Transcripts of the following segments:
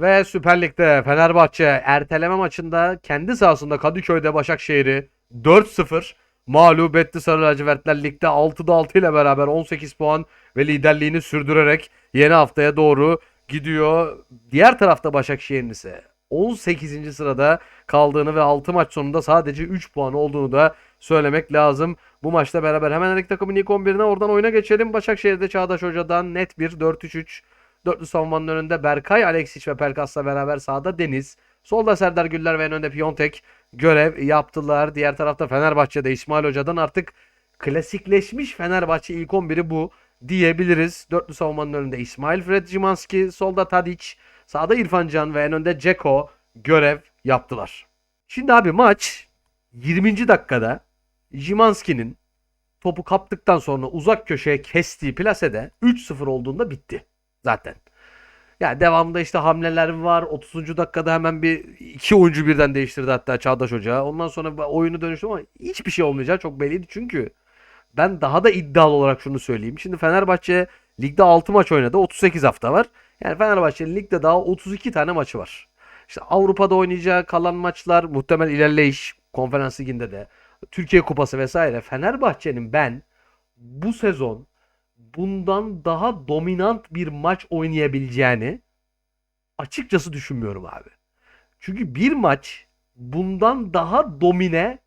Ve Süper Lig'de Fenerbahçe erteleme maçında kendi sahasında Kadıköy'de Başakşehir'i 4-0 mağlup etti Sarı Lacivertler. Ligde 6'da 6 ile beraber 18 puan ve liderliğini sürdürerek yeni haftaya doğru gidiyor. Diğer tarafta Başakşehir'in ise 18. sırada kaldığını ve 6 maç sonunda sadece 3 puan olduğunu da söylemek lazım. Bu maçta beraber hemen her iki takımın ilk 11'ine oradan oyuna geçelim. Başakşehir'de Çağdaş Hoca'dan net bir 4-3-3 Dörtlü savunmanın önünde Berkay, Alexic ve Pelkas'la beraber sağda Deniz. Solda Serdar Güller ve en önde Piontek görev yaptılar. Diğer tarafta Fenerbahçe'de İsmail Hoca'dan artık klasikleşmiş Fenerbahçe ilk 11'i bu diyebiliriz. Dörtlü savunmanın önünde İsmail Fred Cimanski, solda Tadic, sağda İrfan Can ve en önde Ceko görev yaptılar. Şimdi abi maç 20. dakikada Cimanski'nin topu kaptıktan sonra uzak köşeye kestiği plasede 3-0 olduğunda bitti zaten. Ya devamında işte hamleler var. 30. dakikada hemen bir iki oyuncu birden değiştirdi hatta Çağdaş Hoca. Ondan sonra oyunu dönüştü ama hiçbir şey olmayacağı çok belliydi. Çünkü ben daha da iddialı olarak şunu söyleyeyim. Şimdi Fenerbahçe ligde 6 maç oynadı. 38 hafta var. Yani Fenerbahçe'nin ligde daha 32 tane maçı var. İşte Avrupa'da oynayacağı kalan maçlar muhtemel ilerleyiş konferans liginde de Türkiye Kupası vesaire. Fenerbahçe'nin ben bu sezon bundan daha dominant bir maç oynayabileceğini açıkçası düşünmüyorum abi. Çünkü bir maç bundan daha domine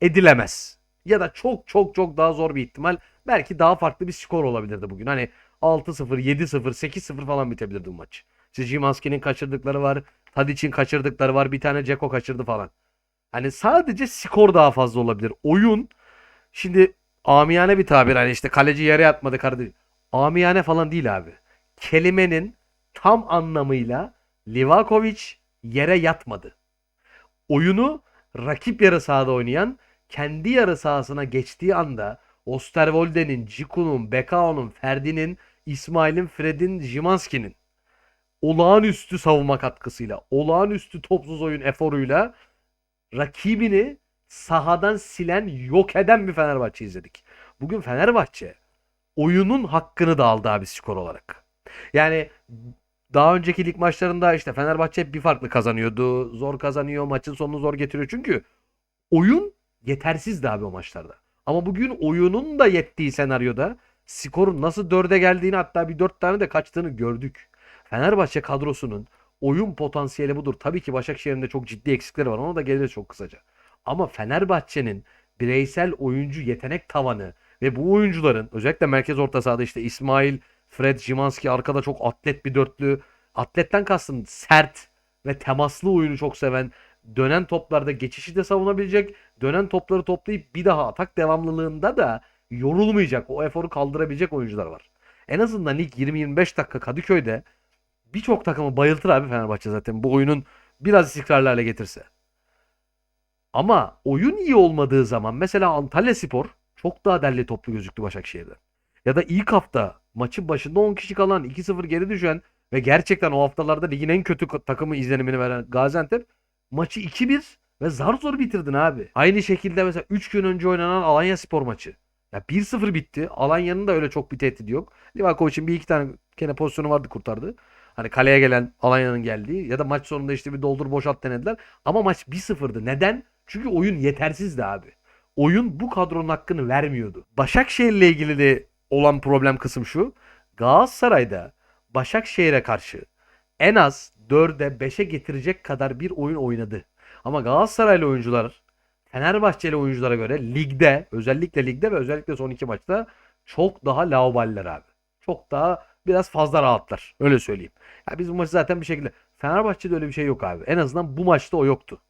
edilemez. Ya da çok çok çok daha zor bir ihtimal. Belki daha farklı bir skor olabilirdi bugün. Hani 6-0, 7-0, 8-0 falan bitebilirdi bu maç. İşte Jimanski'nin kaçırdıkları var. Tadic'in kaçırdıkları var. Bir tane Ceko kaçırdı falan. Hani sadece skor daha fazla olabilir. Oyun şimdi amiyane bir tabir hani işte kaleci yere yatmadı kardeşim. Amiyane falan değil abi. Kelimenin tam anlamıyla Livakovic yere yatmadı. Oyunu rakip yarı sahada oynayan kendi yarı sahasına geçtiği anda Osterwolde'nin, Ciku'nun, Bekao'nun, Ferdi'nin, İsmail'in, Fred'in, Jimanski'nin olağanüstü savunma katkısıyla, olağanüstü topsuz oyun eforuyla rakibini sahadan silen, yok eden bir Fenerbahçe izledik. Bugün Fenerbahçe oyunun hakkını da aldı abi skor olarak. Yani daha önceki lig maçlarında işte Fenerbahçe hep bir farklı kazanıyordu. Zor kazanıyor, maçın sonunu zor getiriyor. Çünkü oyun yetersizdi abi o maçlarda. Ama bugün oyunun da yettiği senaryoda skorun nasıl dörde geldiğini hatta bir dört tane de kaçtığını gördük. Fenerbahçe kadrosunun oyun potansiyeli budur. Tabii ki Başakşehir'in de çok ciddi eksikleri var. Ona da geliriz çok kısaca. Ama Fenerbahçe'nin bireysel oyuncu yetenek tavanı ve bu oyuncuların özellikle merkez orta sahada işte İsmail, Fred, Jimanski arkada çok atlet bir dörtlü. Atletten kastım sert ve temaslı oyunu çok seven, dönen toplarda geçişi de savunabilecek, dönen topları toplayıp bir daha atak devamlılığında da yorulmayacak, o eforu kaldırabilecek oyuncular var. En azından ilk 20-25 dakika Kadıköy'de birçok takımı bayıltır abi Fenerbahçe zaten bu oyunun biraz istikrarlı hale getirse. Ama oyun iyi olmadığı zaman mesela Antalya Spor çok daha derli toplu gözüktü Başakşehir'de. Ya da ilk hafta maçın başında 10 kişi kalan 2-0 geri düşen ve gerçekten o haftalarda ligin en kötü takımı izlenimini veren Gaziantep maçı 2-1 ve zar zor bitirdin abi. Aynı şekilde mesela 3 gün önce oynanan Alanya Spor maçı. Ya 1-0 bitti. Alanya'nın da öyle çok bir tehdidi yok. Livakovic'in bir iki tane gene pozisyonu vardı kurtardı. Hani kaleye gelen Alanya'nın geldiği ya da maç sonunda işte bir doldur boşalt denediler. Ama maç 1-0'dı. Neden? Çünkü oyun yetersizdi abi. Oyun bu kadronun hakkını vermiyordu. Başakşehir'le ilgili de olan problem kısım şu. Galatasaray'da Başakşehir'e karşı en az 4'e 5'e getirecek kadar bir oyun oynadı. Ama Galatasaraylı oyuncular Fenerbahçeli oyunculara göre ligde özellikle ligde ve özellikle son iki maçta çok daha lauballer abi. Çok daha biraz fazla rahatlar. Öyle söyleyeyim. Ya biz bu maçı zaten bir şekilde Fenerbahçe'de öyle bir şey yok abi. En azından bu maçta o yoktu.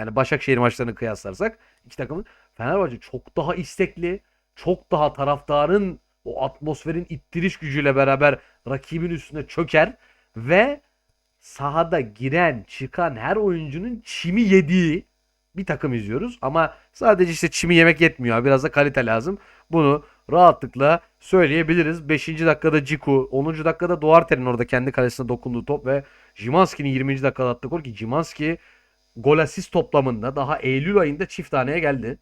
Yani Başakşehir maçlarını kıyaslarsak iki takımın Fenerbahçe çok daha istekli, çok daha taraftarın o atmosferin ittiriş gücüyle beraber rakibin üstüne çöker ve sahada giren, çıkan her oyuncunun çimi yediği bir takım izliyoruz. Ama sadece işte çimi yemek yetmiyor. Biraz da kalite lazım. Bunu rahatlıkla söyleyebiliriz. 5. dakikada Ciku, 10. dakikada Duarte'nin orada kendi kalesine dokunduğu top ve Jimanski'nin 20. dakikada attığı gol ki Jimanski gol asist toplamında daha Eylül ayında çift taneye geldi.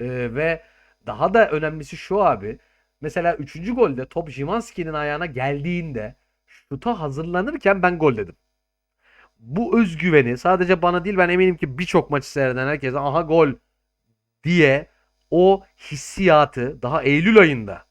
Ee, ve daha da önemlisi şu abi. Mesela 3. golde top Jimanski'nin ayağına geldiğinde şuta hazırlanırken ben gol dedim. bu özgüveni sadece bana değil ben eminim ki birçok maçı seyreden herkese aha gol diye o hissiyatı daha Eylül ayında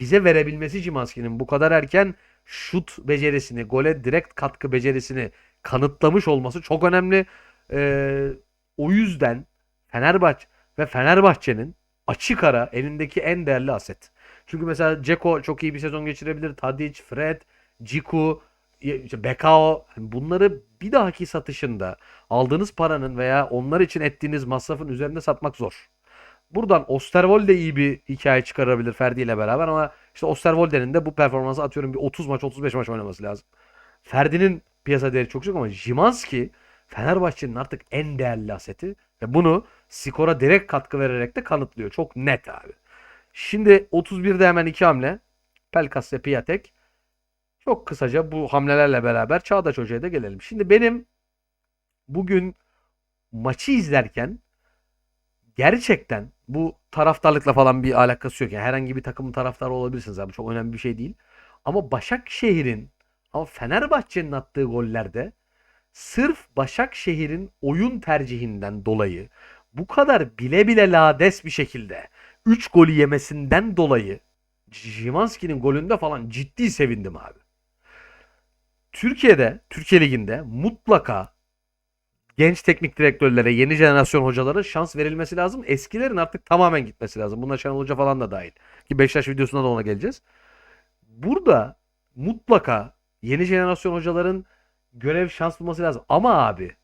bize verebilmesi Cimanski'nin bu kadar erken şut becerisini, gole direkt katkı becerisini kanıtlamış olması çok önemli. Ee, o yüzden Fenerbahçe ve Fenerbahçe'nin açık ara elindeki en değerli aset. Çünkü mesela Ceko çok iyi bir sezon geçirebilir. Tadic, Fred, Ciku, işte Bekao hani bunları bir dahaki satışında aldığınız paranın veya onlar için ettiğiniz masrafın üzerinde satmak zor. Buradan Osterwolde iyi bir hikaye çıkarabilir Ferdi ile beraber ama işte Osterwolde'nin de bu performansı atıyorum bir 30 maç 35 maç oynaması lazım. Ferdi'nin piyasa değeri çok yüksek ama Jimanski Fenerbahçe'nin artık en değerli aseti ve bunu skora direkt katkı vererek de kanıtlıyor. Çok net abi. Şimdi 31'de hemen iki hamle. Pelkas ve Piatek. Çok kısaca bu hamlelerle beraber Çağdaş Hoca'ya da gelelim. Şimdi benim bugün maçı izlerken gerçekten bu taraftarlıkla falan bir alakası yok. Yani herhangi bir takımın taraftarı olabilirsiniz abi. Çok önemli bir şey değil. Ama Başakşehir'in ama Fenerbahçe'nin attığı gollerde sırf Başakşehir'in oyun tercihinden dolayı bu kadar bile bile lades bir şekilde 3 golü yemesinden dolayı Jimanski'nin golünde falan ciddi sevindim abi. Türkiye'de, Türkiye Ligi'nde mutlaka genç teknik direktörlere, yeni jenerasyon hocalara şans verilmesi lazım. Eskilerin artık tamamen gitmesi lazım. Buna Şenol Hoca falan da dahil. Ki Beşiktaş videosunda da ona geleceğiz. Burada mutlaka yeni jenerasyon hocaların görev şans bulması lazım. Ama abi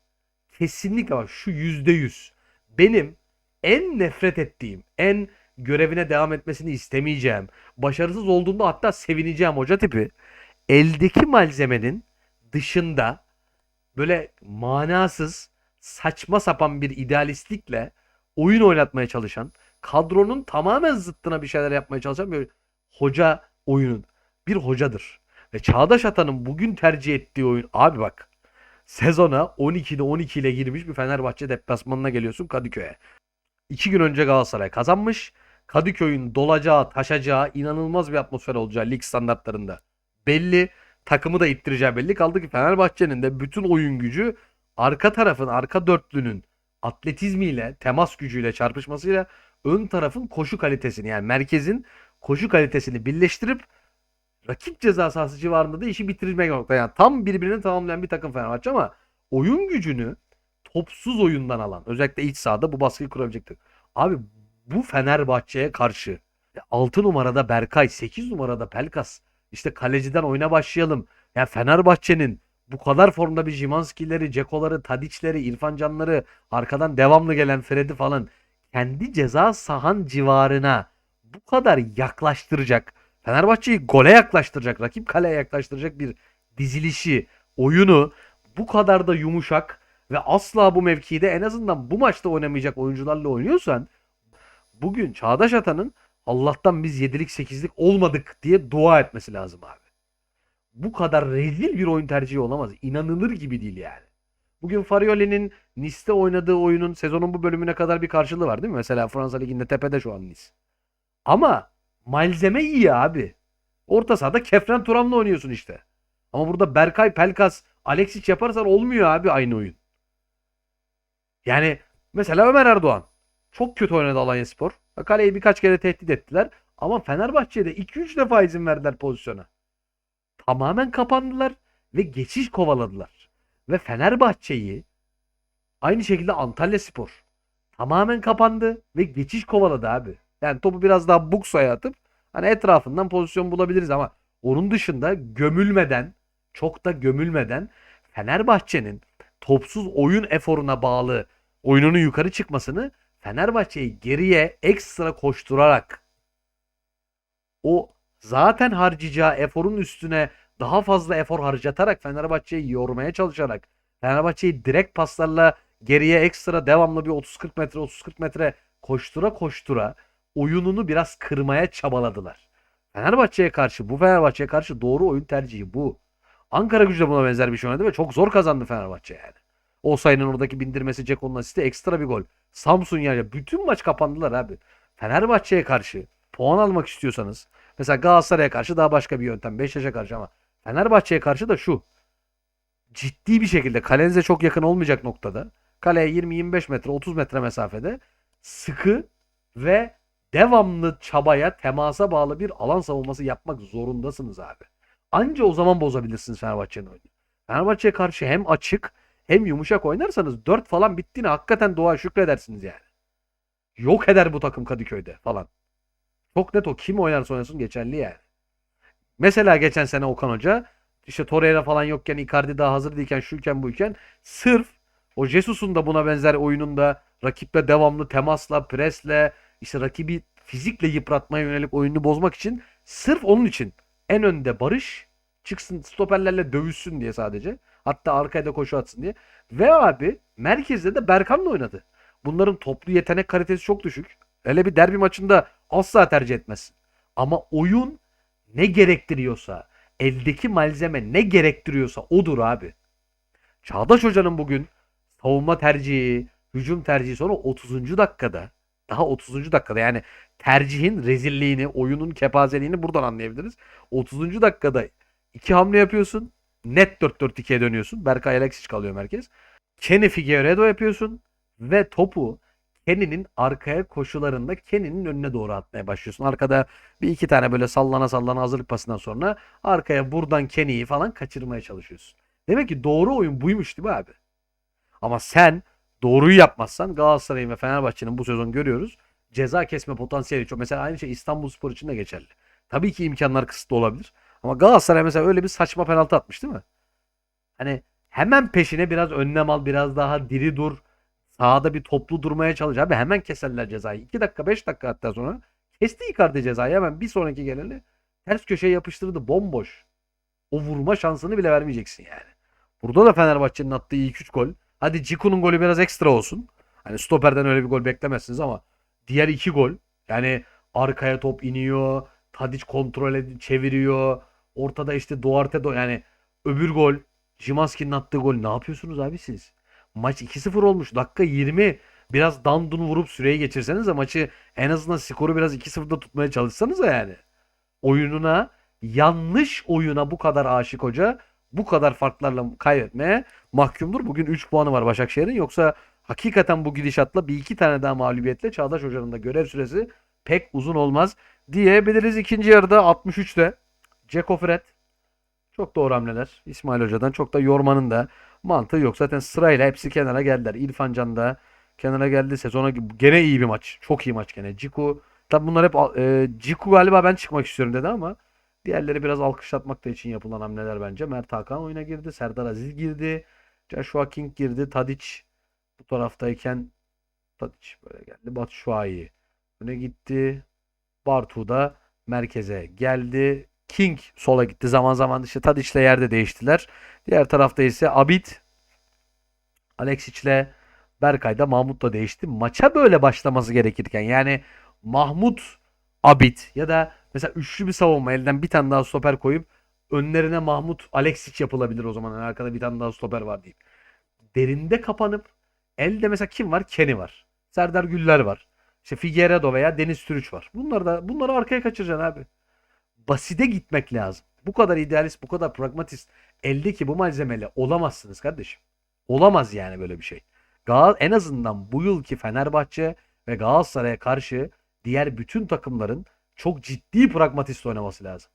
kesinlikle bak şu yüzde yüz benim en nefret ettiğim, en görevine devam etmesini istemeyeceğim, başarısız olduğunda hatta sevineceğim hoca tipi eldeki malzemenin dışında böyle manasız, saçma sapan bir idealistlikle oyun oynatmaya çalışan, kadronun tamamen zıttına bir şeyler yapmaya çalışan bir hoca oyunun bir hocadır. Ve Çağdaş Atan'ın bugün tercih ettiği oyun abi bak sezona 12'de 12 ile girmiş bir Fenerbahçe deplasmanına geliyorsun Kadıköy'e. İki gün önce Galatasaray kazanmış. Kadıköy'ün dolacağı, taşacağı, inanılmaz bir atmosfer olacağı lig standartlarında belli. Takımı da ittireceği belli. Kaldı ki Fenerbahçe'nin de bütün oyun gücü arka tarafın, arka dörtlünün atletizmiyle, temas gücüyle çarpışmasıyla ön tarafın koşu kalitesini yani merkezin koşu kalitesini birleştirip rakip ceza sahası civarında da işi bitirmek nokta. Yani tam birbirini tamamlayan bir takım Fenerbahçe ama oyun gücünü topsuz oyundan alan özellikle iç sahada bu baskıyı kurabilecektir. Abi bu Fenerbahçe'ye karşı 6 numarada Berkay, 8 numarada Pelkas. İşte kaleciden oyuna başlayalım. Yani Fenerbahçe'nin bu kadar formda bir Jimanski'leri, Ceko'ları, Tadiç'leri, İrfan Can'ları, arkadan devamlı gelen Fred'i falan kendi ceza sahan civarına bu kadar yaklaştıracak, Fenerbahçe'yi gole yaklaştıracak, rakip kaleye yaklaştıracak bir dizilişi, oyunu bu kadar da yumuşak ve asla bu mevkide en azından bu maçta oynamayacak oyuncularla oynuyorsan bugün Çağdaş Atan'ın Allah'tan biz 7'lik 8'lik olmadık diye dua etmesi lazım abi. Bu kadar rezil bir oyun tercihi olamaz. İnanılır gibi değil yani. Bugün Farioli'nin Nice'te oynadığı oyunun sezonun bu bölümüne kadar bir karşılığı var değil mi? Mesela Fransa Ligi'nde tepede şu an Nice. Ama malzeme iyi abi. Orta sahada Kefren Turam'la oynuyorsun işte. Ama burada Berkay, Pelkas, Alexic yaparsan olmuyor abi aynı oyun. Yani mesela Ömer Erdoğan. Çok kötü oynadı Alanya Spor. Kaleyi birkaç kere tehdit ettiler. Ama Fenerbahçe'de 2-3 defa izin verdiler pozisyona. Tamamen kapandılar ve geçiş kovaladılar. Ve Fenerbahçe'yi aynı şekilde Antalya Spor tamamen kapandı ve geçiş kovaladı abi. Yani topu biraz daha buksaya atıp hani etrafından pozisyon bulabiliriz ama onun dışında gömülmeden çok da gömülmeden Fenerbahçe'nin topsuz oyun eforuna bağlı oyununu yukarı çıkmasını Fenerbahçe'yi geriye ekstra koşturarak o zaten harcayacağı eforun üstüne daha fazla efor harcatarak Fenerbahçe'yi yormaya çalışarak Fenerbahçe'yi direkt paslarla geriye ekstra devamlı bir 30-40 metre 30-40 metre koştura koştura oyununu biraz kırmaya çabaladılar. Fenerbahçe'ye karşı bu Fenerbahçe'ye karşı doğru oyun tercihi bu. Ankara gücü de buna benzer bir şey oynadı ve çok zor kazandı Fenerbahçe yani. Osayi'nin oradaki bindirmesi Ceko'nun asisti ekstra bir gol. Samsun yani bütün maç kapandılar abi. Fenerbahçe'ye karşı puan almak istiyorsanız mesela Galatasaray'a karşı daha başka bir yöntem. Beşiktaş'a karşı ama Fenerbahçe'ye karşı da şu. ciddi bir şekilde kalenize çok yakın olmayacak noktada kaleye 20-25 metre 30 metre mesafede sıkı ve devamlı çabaya temasa bağlı bir alan savunması yapmak zorundasınız abi. Anca o zaman bozabilirsiniz Fenerbahçe'nin oyunu. Fenerbahçe'ye karşı hem açık hem yumuşak oynarsanız 4 falan bittiğine hakikaten dua şükredersiniz yani. Yok eder bu takım Kadıköy'de falan. Çok net o kim oynarsa oynasın geçerli yani. Mesela geçen sene Okan Hoca işte Torreira falan yokken Icardi daha hazır değilken şuyken buyken sırf o Jesus'un da buna benzer oyununda rakiple devamlı temasla, presle, işte rakibi fizikle yıpratmaya yönelik oyununu bozmak için sırf onun için en önde Barış çıksın stoperlerle dövüşsün diye sadece. Hatta arkaya da koşu atsın diye. Ve abi merkezde de Berkan'la oynadı. Bunların toplu yetenek kalitesi çok düşük. Hele bir derbi maçında asla tercih etmezsin. Ama oyun ne gerektiriyorsa, eldeki malzeme ne gerektiriyorsa odur abi. Çağdaş Hoca'nın bugün savunma tercihi, hücum tercihi sonra 30. dakikada daha 30. dakikada yani tercihin rezilliğini, oyunun kepazeliğini buradan anlayabiliriz. 30. dakikada iki hamle yapıyorsun. Net 4-4-2'ye dönüyorsun. Berkay Alexic kalıyor merkez. Kenny Figueiredo yapıyorsun ve topu Kenny'nin arkaya koşularında Kenny'nin önüne doğru atmaya başlıyorsun. Arkada bir iki tane böyle sallana sallana hazırlık pasından sonra arkaya buradan Kenny'yi falan kaçırmaya çalışıyorsun. Demek ki doğru oyun buymuş değil mi abi? Ama sen doğruyu yapmazsan Galatasaray'ın ve Fenerbahçe'nin bu sezon görüyoruz. Ceza kesme potansiyeli çok. Mesela aynı şey İstanbulspor için de geçerli. Tabii ki imkanlar kısıtlı olabilir. Ama Galatasaray mesela öyle bir saçma penaltı atmış değil mi? Hani hemen peşine biraz önlem al, biraz daha diri dur. Sahada bir toplu durmaya çalış. Abi hemen keserler cezayı. 2 dakika 5 dakika hatta sonra. Kesti Icardi cezayı hemen bir sonraki geleni ters köşeye yapıştırdı bomboş. O vurma şansını bile vermeyeceksin yani. Burada da Fenerbahçe'nin attığı ilk 3 gol. Hadi Ciku'nun golü biraz ekstra olsun. Hani stoperden öyle bir gol beklemezsiniz ama diğer iki gol yani arkaya top iniyor. Tadic kontrol çeviriyor. Ortada işte Duarte do- yani öbür gol Jimanski'nin attığı gol. Ne yapıyorsunuz abi siz? Maç 2-0 olmuş. Dakika 20. Biraz dandun vurup süreyi geçirseniz de maçı en azından skoru biraz 2-0'da tutmaya çalışsanız da yani. Oyununa yanlış oyuna bu kadar aşık hoca bu kadar farklarla kaybetmeye mahkumdur. Bugün 3 puanı var Başakşehir'in. Yoksa hakikaten bu gidişatla bir iki tane daha mağlubiyetle Çağdaş Hoca'nın da görev süresi pek uzun olmaz diyebiliriz. İkinci yarıda 63'te Ceko Fred çok doğru hamleler. İsmail Hoca'dan çok da yormanın da mantığı yok. Zaten sırayla hepsi kenara geldiler. İrfan Can da kenara geldi. Sezona gene iyi bir maç. Çok iyi maç gene. Ciku tabi bunlar hep e, Ciku galiba ben çıkmak istiyorum dedi ama diğerleri biraz alkışlatmak da için yapılan hamleler bence. Mert Hakan oyuna girdi. Serdar Aziz girdi. Joshua King girdi. Tadic bu taraftayken Tadic böyle geldi. Batshuayi öne gitti. Bartu da merkeze geldi. King sola gitti. Zaman zaman işte Tadic'le yerde değiştiler. Diğer tarafta ise Abid Alexic'le Berkay da Mahmut'la değişti. Maça böyle başlaması gerekirken yani Mahmut Abid ya da mesela üçlü bir savunma elden bir tane daha stoper koyup önlerine Mahmut Alexic yapılabilir o zaman. Yani arkada bir tane daha stoper var deyip. Derinde kapanıp elde mesela kim var? Kenny var. Serdar Güller var. İşte Figueiredo veya Deniz Türüç var. Bunları da bunları arkaya kaçıracaksın abi. Basite gitmek lazım. Bu kadar idealist, bu kadar pragmatist eldeki bu malzemeyle olamazsınız kardeşim. Olamaz yani böyle bir şey. Gal en azından bu yılki Fenerbahçe ve Galatasaray'a karşı diğer bütün takımların çok ciddi pragmatist oynaması lazım.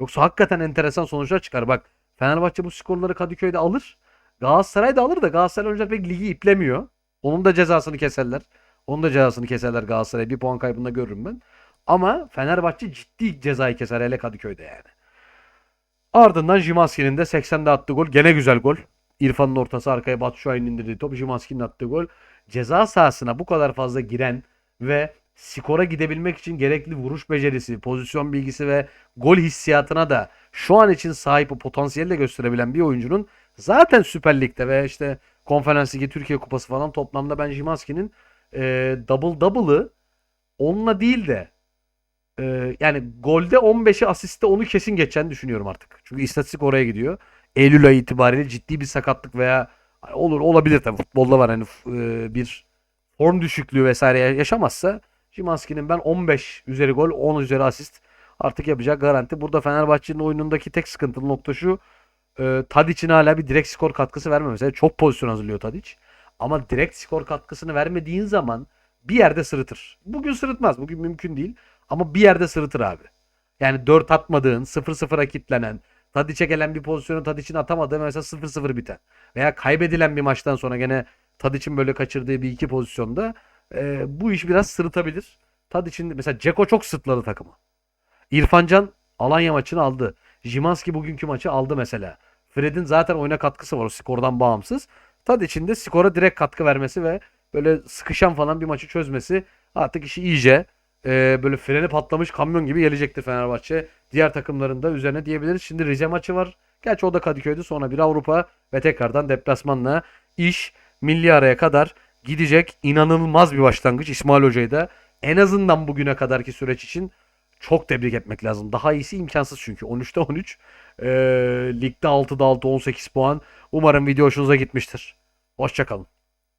Yoksa hakikaten enteresan sonuçlar çıkar. Bak Fenerbahçe bu skorları Kadıköy'de alır. Galatasaray da alır da Galatasaray oyuncular pek ligi iplemiyor. Onun da cezasını keserler. Onun da cezasını keserler Galatasaray. Bir puan kaybında görürüm ben. Ama Fenerbahçe ciddi cezayı keser hele Kadıköy'de yani. Ardından Jimanski'nin de 80'de attığı gol. Gene güzel gol. İrfan'ın ortası arkaya Batshuayi'nin indirdiği top. Jimanski'nin attığı gol. Ceza sahasına bu kadar fazla giren ve skora gidebilmek için gerekli vuruş becerisi, pozisyon bilgisi ve gol hissiyatına da şu an için sahip o potansiyeli de gösterebilen bir oyuncunun zaten Süper Lig'de ve işte Konferans Ligi Türkiye Kupası falan toplamda ben Jimanski'nin e, double double'ı onunla değil de e, yani golde 15'i asiste onu kesin geçeceğini düşünüyorum artık. Çünkü istatistik oraya gidiyor. Eylül ayı itibariyle ciddi bir sakatlık veya olur olabilir tabii futbolda var hani e, bir form düşüklüğü vesaire yaşamazsa Szymanski'nin ben 15 üzeri gol 10 üzeri asist artık yapacağı garanti. Burada Fenerbahçe'nin oyunundaki tek sıkıntılı nokta şu e, Tadic'in hala bir direkt skor katkısı vermemesi. Çok pozisyon hazırlıyor Tadic. Ama direkt skor katkısını vermediğin zaman bir yerde sırıtır. Bugün sırıtmaz. Bugün mümkün değil. Ama bir yerde sırıtır abi. Yani 4 atmadığın, 0-0'a kitlenen, Tadic'e gelen bir pozisyonu Tadic'in atamadığı mesela 0-0 biten. Veya kaybedilen bir maçtan sonra gene Tadic'in böyle kaçırdığı bir iki pozisyonda e, bu iş biraz sırıtabilir. Tadic'in mesela Ceko çok sırtladı takımı. İrfancan Alanya maçını aldı. Jimanski bugünkü maçı aldı mesela. Fred'in zaten oyuna katkısı var o skordan bağımsız. Tadic'in de skora direkt katkı vermesi ve böyle sıkışan falan bir maçı çözmesi artık işi iyice e, böyle freni patlamış kamyon gibi gelecektir Fenerbahçe. Diğer takımların da üzerine diyebiliriz. Şimdi Rize maçı var. Gerçi o da Kadıköy'de sonra bir Avrupa ve tekrardan deplasmanla iş milli araya kadar gidecek. İnanılmaz bir başlangıç İsmail Hoca'yı da en azından bugüne kadarki süreç için çok tebrik etmek lazım. Daha iyisi imkansız çünkü. 13'te 13. Ee, ligde 6'da 6 18 puan. Umarım video hoşunuza gitmiştir. Hoşçakalın.